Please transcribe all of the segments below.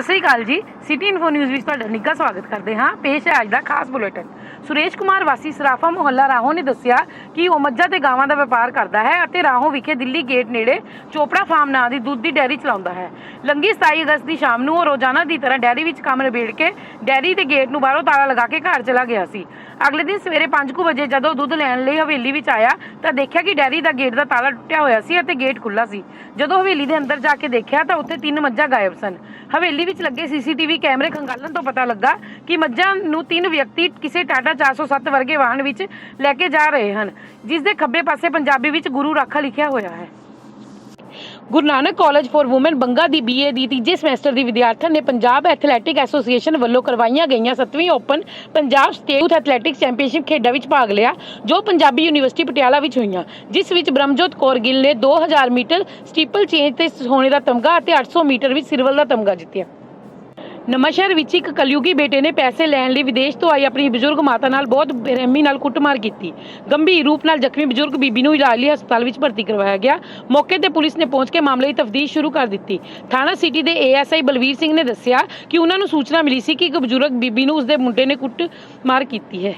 ਸਤਿ ਸ੍ਰੀ ਅਕਾਲ ਜੀ। City info news ਵਿੱਚ ਤੁਹਾਡਾ ਨਿੱਘਾ ਸਵਾਗਤ ਕਰਦੇ ਹਾਂ। ਪੇਸ਼ ਹੈ ਅੱਜ ਦਾ ਖਾਸ ਬੁਲੇਟਿਨ। ਸੁਰੇਸ਼ ਕੁਮਾਰ ਵਾਸੀ ਸਰਾਫਾ ਮੁਹੱਲਾ ਰਾਹੋਂ ਨੇ ਦੱਸਿਆ ਕਿ ਉਹ ਮੱਝਾਂ ਤੇ ਗਾਵਾਂ ਦਾ ਵਪਾਰ ਕਰਦਾ ਹੈ ਅਤੇ ਰਾਹੋਂ ਵਿਖੇ ਦਿੱਲੀ ਗੇਟ ਨੇੜੇ ਚੋਪੜਾ ਫਾਰਮ ਨਾਂ ਦੀ ਦੁੱਧ ਦੀ ਡੈਰੀ ਚਲਾਉਂਦਾ ਹੈ। ਲੰਗੀ 27 ਅਗਸਤ ਦੀ ਸ਼ਾਮ ਨੂੰ ਉਹ ਰੋਜ਼ਾਨਾ ਦੀ ਤਰ੍ਹਾਂ ਡੈਰੀ ਵਿੱਚ ਕੰਮ ਨਿਬੇੜ ਕੇ ਡੈਰੀ ਦੇ ਗੇਟ ਨੂੰ ਬਾਹਰੋਂ ਤਾਲਾ ਲਗਾ ਕੇ ਘਰ ਚਲਾ ਗਿਆ ਸੀ। ਅਗਲੇ ਦਿਨ ਸਵੇਰੇ 5:00 ਵਜੇ ਜਦੋਂ ਦੁੱਧ ਲੈਣ ਲਈ ਹਵੇਲੀ ਵਿੱਚ ਆਇਆ ਤਾਂ ਦੇਖਿਆ ਕਿ ਡੈਰੀ ਦਾ ਗੇਟ ਦਾ ਤਾਲਾ ਟੁੱਟਿਆ ਹੋਇਆ ਸੀ ਅਤੇ ਗੇਟ ਖੁੱਲਾ ਸੀ। ਜਦੋਂ ਹਵੇਲੀ ਦੇ ਅੰਦਰ ਜਾ ਕੇ ਦੇਖਿਆ ਤਾਂ ਉੱਥੇ ਤਿੰਨ ਮੱਝਾਂ ਗਾਇਬ ਸਨ। ਹਵੇਲੀ ਵਿੱਚ ਲੱਗੇ ਸੀਸੀਟੀਵੀ ਕੈਮਰੇ ਖੰਗਾਲਣ ਤੋਂ ਪਤਾ ਲੱਗਾ ਕਿ ਮੱਝਾਂ ਨੂੰ ਤਿੰਨ ਵਿਅਕਤੀ ਕਿਸੇ ਟਾਟਾ 407 ਵਰਗੇ ਵਾਹਨ ਵਿੱਚ ਲੈ ਕੇ ਜਾ ਰਹੇ ਹਨ, ਜਿਸ ਦੇ ਖੱਬੇ ਪਾਸੇ ਪੰਜਾਬੀ ਵਿੱਚ ਗੁਰੂ ਰਾਖਾ ਲਿਖਿਆ ਹੋਇਆ ਹੈ। Guru Nanak college for women Banga the BA ਦੀ ਤੀਜੇ ਸਮੈਸਟਰ ਦੀ ਵਿਦਿਆਰਥਣ ਨੇ ਪੰਜਾਬ ਐਥਲੈਟਿਕ ਐਸੋਸੀਏਸ਼ਨ ਵੱਲੋਂ ਕਰਵਾਈਆਂ ਗਈਆਂ 7ਵੀਂ open Punjab state youth athletics championship ਖੇਡਾਂ ਵਿੱਚ ਭਾਗ ਲਿਆ, ਜੋ ਪੰਜਾਬੀ ਯੂਨੀਵਰਸਿਟੀ ਪਟਿਆਲਾ ਵਿੱਚ ਹੋਈਆਂ, ਜਿਸ ਵਿੱਚ ਬ੍ਰਹਮਜੋਤ ਕੌਰ ਗਿੱਲ ਨੇ 2000 ਮੀਟਰ ਸਟੀਪਲ ਚੇਂਜ ਤੇ ਸੋਨੇ ਦਾ ਤਮਗਾ ਅਤੇ 800 ਮੀਟਰ ਵਿੱਚ ਸਿਲਵਰ ਦਾ ਤਮਗਾ ਜਿੱਤਿਆ। ਨਵਾਂਸ਼ਹਿਰ ਵਿੱਚ ਇੱਕ ਕਲਯੁਗੀ ਬੇਟੇ ਨੇ ਪੈਸੇ ਲੈਣ ਲਈ ਵਿਦੇਸ਼ ਤੋਂ ਆਈ ਆਪਣੀ ਬਜ਼ੁਰਗ ਮਾਤਾ ਨਾਲ ਬਹੁਤ ਬੇਰਹਿਮੀ ਨਾਲ ਕੁੱਟਮਾਰ ਕੀਤੀ। ਗੰਭੀਰ ਰੂਪ ਨਾਲ ਜ਼ਖਮੀ ਬਜ਼ੁਰਗ ਬੀਬੀ ਨੂੰ ਇਲਾਜ ਲਈ ਹਸਪਤਾਲ ਵਿੱਚ ਭਰਤੀ ਕਰਵਾਇਆ ਗਿਆ। ਮੌਕੇ ਤੇ ਪੁਲਿਸ ਨੇ ਪਹੁੰਚ ਕੇ ਮਾਮਲੇ ਦੀ ਤਫਤੀਸ਼ ਸ਼ੁਰੂ ਕਰ ਦਿੱਤੀ। ਥਾਣਾ ਸਿਟੀ ਦੇ ਏਐਸਆਈ ਬਲਵੀਰ ਸਿੰਘ ਨੇ ਦੱਸਿਆ ਕਿ ਉਹਨਾਂ ਨੂੰ ਸੂਚਨਾ ਮਿਲੀ ਸੀ ਕਿ ਇੱਕ ਬਜ਼ੁਰਗ ਬੀਬੀ ਨੂੰ ਉਸਦੇ ਮੁੰਡੇ ਨੇ ਕੁੱਟਮਾਰ ਕੀਤੀ ਹੈ।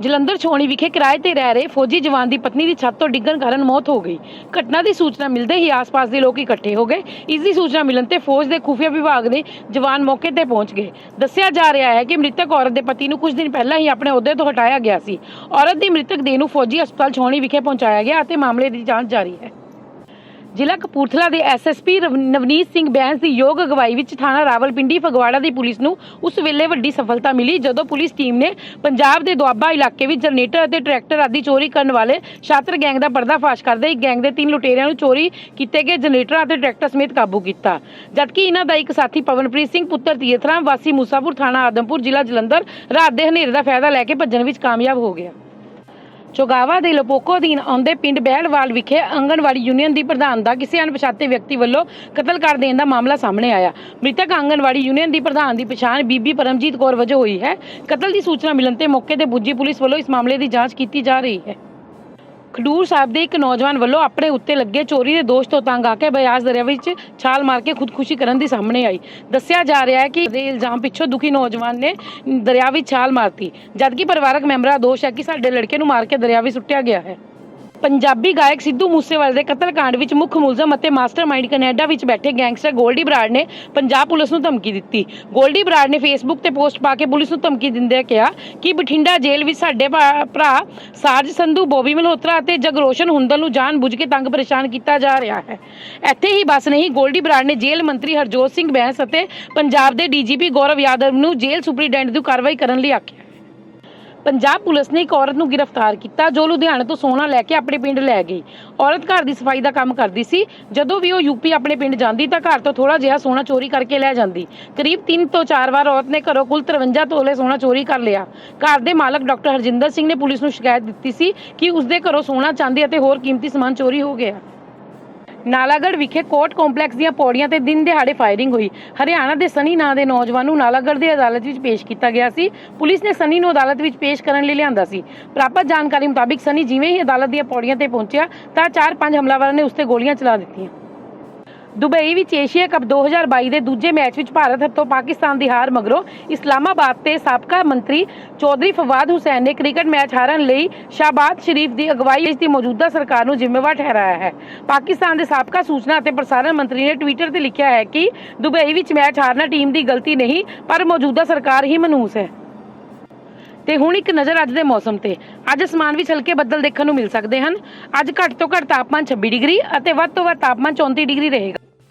ਜਲੰਧਰ ਛੋਣੀ ਵਿਖੇ ਕਿਰਾਏ ਤੇ ਰਹਿ ਰਹੇ ਫੌਜੀ ਜਵਾਨ ਦੀ ਪਤਨੀ ਦੀ ਛੱਤ ਤੋਂ ਡਿੱਗਣ ਕਾਰਨ ਮੌਤ ਹੋ ਗਈ। ਘਟਨਾ ਦੀ ਸੂਚਨਾ ਮਿਲਦੇ ਹੀ ਆਸ-ਪਾਸ ਦੇ ਲੋਕ ਇਕੱਠੇ ਹੋ ਗਏ। ਇਸ ਦੀ ਸੂਚਨਾ ਮਿਲਣ ਤੇ ਫੌਜ ਦੇ ਖੁਫੀਆ ਵਿਭਾਗ ਦੇ ਜਵਾਨ ਮੌਕੇ ਤੇ ਪਹੁੰਚ ਗਏ। ਦੱਸਿਆ ਜਾ ਰਿਹਾ ਹੈ ਕਿ ਮ੍ਰਿਤਕ ਔਰਤ ਦੇ ਪਤੀ ਨੂੰ ਕੁਝ ਦਿਨ ਪਹਿਲਾਂ ਹੀ ਆਪਣੇ ਅਹੁਦੇ ਤੋਂ ਹਟਾਇਆ ਗਿਆ ਸੀ। ਔਰਤ ਦੀ ਮ੍ਰਿਤਕ ਦੇਹ ਨੂੰ ਫੌਜੀ ਹਸਪਤਾਲ ਛੋਣੀ ਵਿਖੇ ਪਹੁੰਚਾਇਆ ਗਿਆ ਅਤੇ ਮਾਮਲੇ ਦੀ ਜਾਂਚ ਜਾਰੀ ਹੈ। ਜ਼ਿਲ੍ਹਾ ਕਪੂਰਥਲਾ ਦੇ ਐਸਐਸਪੀ ਨਵਨੀਤ ਸਿੰਘ ਬੈਂਸ ਦੀ ਯੋਗ ਅਗਵਾਈ ਵਿੱਚ ਥਾਣਾ ਰਾਵਲਪਿੰਡੀ, ਫਗਵਾੜਾ ਦੀ ਪੁਲਿਸ ਨੂੰ ਉਸ ਵੇਲੇ ਵੱਡੀ ਸਫਲਤਾ ਮਿਲੀ ਜਦੋਂ ਪੁਲਿਸ ਟੀਮ ਨੇ ਪੰਜਾਬ ਦੇ ਦੁਆਬਾ ਇਲਾਕੇ ਵਿੱਚ ਜਨਰੇਟਰ ਅਤੇ ਟਰੈਕਟਰ ਆਦਿ ਚੋਰੀ ਕਰਨ ਵਾਲੇ ਛਾਤਰ ਗੈਂਗ ਦਾ ਪਰਦਾਫਾਸ਼ ਕਰਦੇ ਇੱਕ ਗੈਂਗ ਦੇ ਤਿੰਨ ਲੁਟੇਰਿਆਂ ਨੂੰ ਚੋਰੀ ਕੀਤੇ ਗਏ ਜਨਰੇਟਰ ਅਤੇ ਟਰੈਕਟਰ ਸਮੇਤ ਕਾਬੂ ਕੀਤਾ। ਜਦਕਿ ਇਹਨਾਂ ਦਾ ਇੱਕ ਸਾਥੀ ਪਵਨਪ੍ਰੀਤ ਸਿੰਘ, ਪੁੱਤਰ ਤੀਰਥਰਾਮ, ਵਾਸੀ ਮੂਸਾਪੁਰ ਥਾਣਾ ਆਦਮਪੁਰ, ਜ਼ਿਲ੍ਹਾ ਜਲੰਧਰ, ਰਾਤ ਦੇ ਹਨੇਰੇ ਦਾ ਫਾਇਦਾ ਲੈ ਕੇ ਭੱਜਣ ਵਿੱਚ ਕਾਮਯਾਬ ਹੋ ਗਿਆ। ਚੋਗਾਵਾ ਦੇ ਲੋਪੋਕੋ ਅਧੀਨ ਆਉਂਦੇ ਪਿੰਡ ਬਹਿਲਵਾਲ ਵਿਖੇ ਆਂਗਣਵਾੜੀ ਯੂਨੀਅਨ ਦੀ ਪ੍ਰਧਾਨ ਦਾ ਕਿਸੇ ਅਣਪਛਾਤੇ ਵਿਅਕਤੀ ਵੱਲੋਂ ਕਤਲ ਕਰ ਦੇਣ ਦਾ ਮਾਮਲਾ ਸਾਹਮਣੇ ਆਇਆ। ਮ੍ਰਿਤਕ ਆਂਗਣਵਾੜੀ ਯੂਨੀਅਨ ਦੀ ਪ੍ਰਧਾਨ ਦੀ ਪਛਾਣ ਬੀਬੀ ਪਰਮਜੀਤ ਕੌਰ ਵਜੋਂ ਹੋਈ ਹੈ। ਕਤਲ ਦੀ ਸੂਚਨਾ ਮਿਲਣ ਤੇ ਮੌਕੇ ਤੇ ਪੁੱਜੀ ਪੁਲਿਸ ਵੱਲੋਂ ਇਸ ਮਾਮਲੇ ਦੀ ਜਾਂਚ ਕੀਤੀ ਜਾ ਰਹੀ ਹੈ। ਖਡੂਰ ਸਾਹਿਬ ਦੇ ਇੱਕ ਨੌਜਵਾਨ ਵੱਲੋਂ ਆਪਣੇ ਉੱਤੇ ਲੱਗੇ ਚੋਰੀ ਦੇ ਦੋਸ਼ ਤੋਂ ਤੰਗ ਆ ਕੇ ਬਿਆਸ ਦਰਿਆ ਵਿੱਚ ਛਾਲ ਮਾਰ ਕੇ ਖੁਦਕੁਸ਼ੀ ਕਰਨ ਦੀ ਸਾਹਮਣੇ ਆਈ। ਦੱਸਿਆ ਜਾ ਰਿਹਾ ਹੈ ਕਿ ਦੇ ਇਲਜ਼ਾਮ ਪਿੱਛੋਂ ਦੁਖੀ ਨੌਜਵਾਨ ਨੇ ਦਰਿਆ ਵਿੱਚ ਛਾਲ ਮਾਰਤੀ। ਜਦਕਿ ਪਰਿਵਾਰਕ ਮੈਂਬਰਾਂ ਦਾ ਦੋਸ਼ ਹੈ ਕਿ ਸਾਡੇ ਲੜਕੇ ਨੂੰ ਮਾਰ ਕੇ ਦਰਿਆ ਵਿੱਚ ਸੁੱਟਿਆ ਗਿਆ ਹੈ। ਪੰਜਾਬੀ ਗਾਇਕ ਸਿੱਧੂ ਮੂਸੇਵਾਲੇ ਦੇ ਕਤਲकांड ਵਿੱਚ ਮੁੱਖ ਮੁਲਜ਼ਮ ਅਤੇ ਮਾਸਟਰਮਾਈਂਡ ਕੈਨੇਡਾ ਵਿੱਚ ਬੈਠੇ ਗੈਂਗਸਟਰ ਗੋਲਡੀ ਬਰਾੜ ਨੇ ਪੰਜਾਬ ਪੁਲਿਸ ਨੂੰ ਧਮਕੀ ਦਿੱਤੀ। ਗੋਲਡੀ ਬਰਾੜ ਨੇ ਫੇਸਬੁੱਕ ਤੇ ਪੋਸਟ ਪਾ ਕੇ ਪੁਲਿਸ ਨੂੰ ਧਮਕੀ ਦਿੰਦਿਆਂ ਕਿਹਾ ਕਿ ਬਠਿੰਡਾ ਜੇਲ੍ਹ ਵਿੱਚ ਸਾਡੇ ਭਾ- ਭਰਾ ਸਾਰਜ ਸੰਧੂ, ਬੋਬੀ ਮਲਹੋਤਰਾ ਅਤੇ ਜਗਰੋਸ਼ਨ ਹੁੰਦਲ ਨੂੰ ਜਾਣਬੁੱਝ ਕੇ ਤੰਗ ਪਰੇਸ਼ਾਨ ਕੀਤਾ ਜਾ ਰਿਹਾ ਹੈ। ਇੱਥੇ ਹੀ ਬਸ ਨਹੀਂ, ਗੋਲਡੀ ਬਰਾੜ ਨੇ ਜੇਲ੍ਹ ਮੰਤਰੀ ਹਰਜੋਤ ਸਿੰਘ ਬੈਂਸ ਅਤੇ ਪੰਜਾਬ ਦੇ ਡੀਜੀਪੀ ਗੌਰਵ ਯਾਦਵ ਨੂੰ ਜੇਲ੍ਹ ਸੁਪਰੀਡੈਂਟ ਦੀ ਕਾਰਵਾਈ ਕਰਨ ਲਈ ਆਖਿਆ। ਪੰਜਾਬ ਪੁਲਿਸ ਨੇ ਇੱਕ ਔਰਤ ਨੂੰ ਗ੍ਰਿਫਤਾਰ ਕੀਤਾ, ਜੋ ਲੁਧਿਆਣੇ ਤੋਂ ਸੋਨਾ ਲੈ ਕੇ ਆਪਣੇ ਪਿੰਡ ਲੈ ਗਈ। ਔਰਤ ਘਰ ਦੀ ਸਫ਼ਾਈ ਦਾ ਕੰਮ ਕਰਦੀ ਸੀ। ਜਦੋਂ ਵੀ ਉਹ ਯੂਪੀ ਆਪਣੇ ਪਿੰਡ ਜਾਂਦੀ ਤਾਂ ਘਰ ਤੋਂ ਥੋੜਾ ਜਿਹਾ ਸੋਨਾ ਚੋਰੀ ਕਰਕੇ ਲੈ ਜਾਂਦੀ। ਕਰੀਬ 3 ਤੋਂ 4 ਵਾਰ ਔਰਤ ਨੇ ਘਰੋਂ ਕੁੱਲ 53 ਤੋਲੇ ਸੋਨਾ ਚੋਰੀ ਕਰ ਲਿਆ। ਘਰ ਦੇ ਮਾਲਕ ਡਾਕਟਰ ਹਰਜਿੰਦਰ ਸਿੰਘ ਨੇ ਪੁਲਿਸ ਨੂੰ ਸ਼ਿਕਾਇਤ ਦਿੱਤੀ ਸੀ ਕਿ ਉਸ ਦੇ ਘਰੋਂ ਸੋਨਾ, ਚਾਂਦੀ ਅਤੇ ਹੋਰ ਕੀਮਤੀ ਸਮਾਨ ਚੋਰੀ ਹੋ ਗਿਆ। ਨਾਲਾਗੜ੍ਹ ਵਿਖੇ ਕੋਰਟ ਕੰਪਲੈਕਸ ਦੀਆਂ ਪੌੜੀਆਂ ਤੇ ਦਿਨ ਦਿਹਾੜੇ ਫਾਇਰਿੰਗ ਹੋਈ। ਹਰਿਆਣਾ ਦੇ ਸਨੀ ਨਾਂ ਦੇ ਨੌਜਵਾਨ ਨੂੰ ਨਾਲਾਗੜ੍ਹ ਦੀ ਅਦਾਲਤ ਵਿੱਚ ਪੇਸ਼ ਕੀਤਾ ਗਿਆ ਸੀ। ਪੁਲਿਸ ਨੇ ਸਨੀ ਨੂੰ ਅਦਾਲਤ ਵਿੱਚ ਪੇਸ਼ ਕਰਨ ਲਈ ਲਿਆਂਦਾ ਸੀ। ਪ੍ਰਾਪਤ ਜਾਣਕਾਰੀ ਮੁਤਾਬਿਕ ਸਨੀ ਜਿਵੇਂ ਹੀ ਅਦਾਲਤ ਦੀਆਂ ਪੌੜੀਆਂ ਤੇ ਪਹੁੰਚਿਆ ਤਾਂ ਚਾਰ ਪੰਜ ਹਮਲਾਵਰਾਂ ਨੇ ਉਸ ਤੇ ਗੋਲੀਆਂ ਚਲਾ ਦਿੱਤੀਆਂ। ਦੁਬਈ ਵਿੱਚ ਏਸ਼ੀਆ ਕੱਪ 2022 ਦੇ ਦੂਜੇ ਮੈਚ ਵਿੱਚ ਭਾਰਤ ਹੱਥੋਂ ਪਾਕਿਸਤਾਨ ਦੀ ਹਾਰ ਮਗਰੋਂ ਇਸਲਾਮਾਬਾਦ ਤੇ ਸਾਬਕਾ ਮੰਤਰੀ ਚੌਧਰੀ ਫਵਾਦ ਹੁਸੈਨ ਨੇ ਕ੍ਰਿਕਟ ਮੈਚ ਹਾਰਨ ਲਈ ਸ਼ਾਬਾਦ ਸ਼ਰੀਫ ਦੀ ਅਗਵਾਈ ਵਿੱਚ ਦੀ ਮੌਜੂਦਾ ਸਰਕਾਰ ਨੂੰ ਜ਼ਿੰਮੇਵਾਰ ਠਹਿਰਾਇਆ ਹੈ। ਪਾਕਿਸਤਾਨ ਦੇ ਸਾਬਕਾ ਸੂਚਨਾ ਅਤੇ ਪ੍ਰਸਾਰਣ ਮੰਤਰੀ ਨੇ ਟਵਿੱਟਰ ਤੇ ਲਿਖਿਆ ਹੈ ਕਿ ਦੁਬਈ ਵਿੱਚ ਮੈਚ ਹਾਰਨਾ ਟੀਮ ਦੀ ਗਲਤੀ ਨਹੀਂ, ਪਰ ਮੌਜੂਦਾ ਸਰਕਾਰ ਹੀ ਮਨੂਸ ਹੈ। ਤੇ ਹੁਣ ਇੱਕ ਨਜ਼ਰ ਅੱਜ ਦੇ ਮੌਸਮ ਤੇ। ਅੱਜ ਅਸਮਾਨ ਵਿੱਚ ਹਲਕੇ ਬੱਦਲ ਦੇਖਣ ਨੂੰ ਮਿਲ ਸਕਦੇ ਹਨ। ਅੱਜ ਘੱਟ ਤੋਂ ਘੱਟ ਤਾਪਮਾਨ 26 ਡਿਗਰੀ ਅਤੇ ਵੱਧ ਤੋਂ ਵੱਧ ਤਾਪਮਾਨ 34 ਡਿਗਰੀ ਰਹੇਗਾ।